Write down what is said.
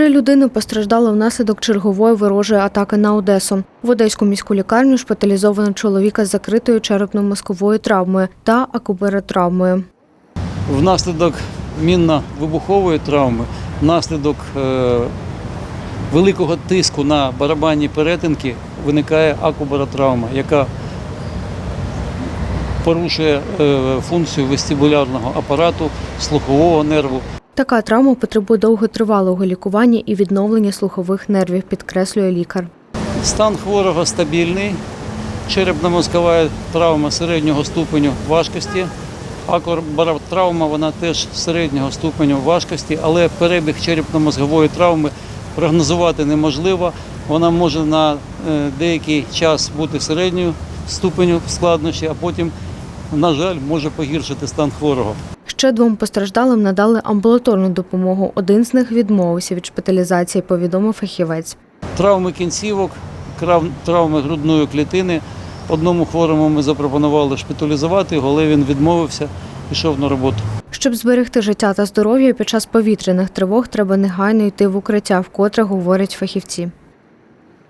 Три людини постраждали внаслідок чергової ворожої атаки на Одесу. В Одеську міську лікарню шпиталізовано чоловіка з закритою черепно-мозковою травмою та акубаротравмою. Внаслідок мінно-вибухової травми, внаслідок е, великого тиску на барабанні перетинки виникає акубаротравма, яка порушує е, функцію вестибулярного апарату, слухового нерву. Така травма потребує довготривалого лікування і відновлення слухових нервів, підкреслює лікар. Стан хворого стабільний, черепно-мозкова травма середнього ступеню важкості. Акубаротравма вона теж середнього ступеню важкості, але перебіг черепно-мозгової травми прогнозувати неможливо. Вона може на е, деякий час бути середньою ступеню складнощі, а потім, на жаль, може погіршити стан хворого. Ще двом постраждалим надали амбулаторну допомогу. Один з них відмовився від шпиталізації, повідомив фахівець. Травми кінцівок, травми грудної клітини. Одному хворому ми запропонували шпиталізувати його, але він відмовився, пішов на роботу. Щоб зберегти життя та здоров'я під час повітряних тривог, треба негайно йти в укриття, вкотре говорять фахівці.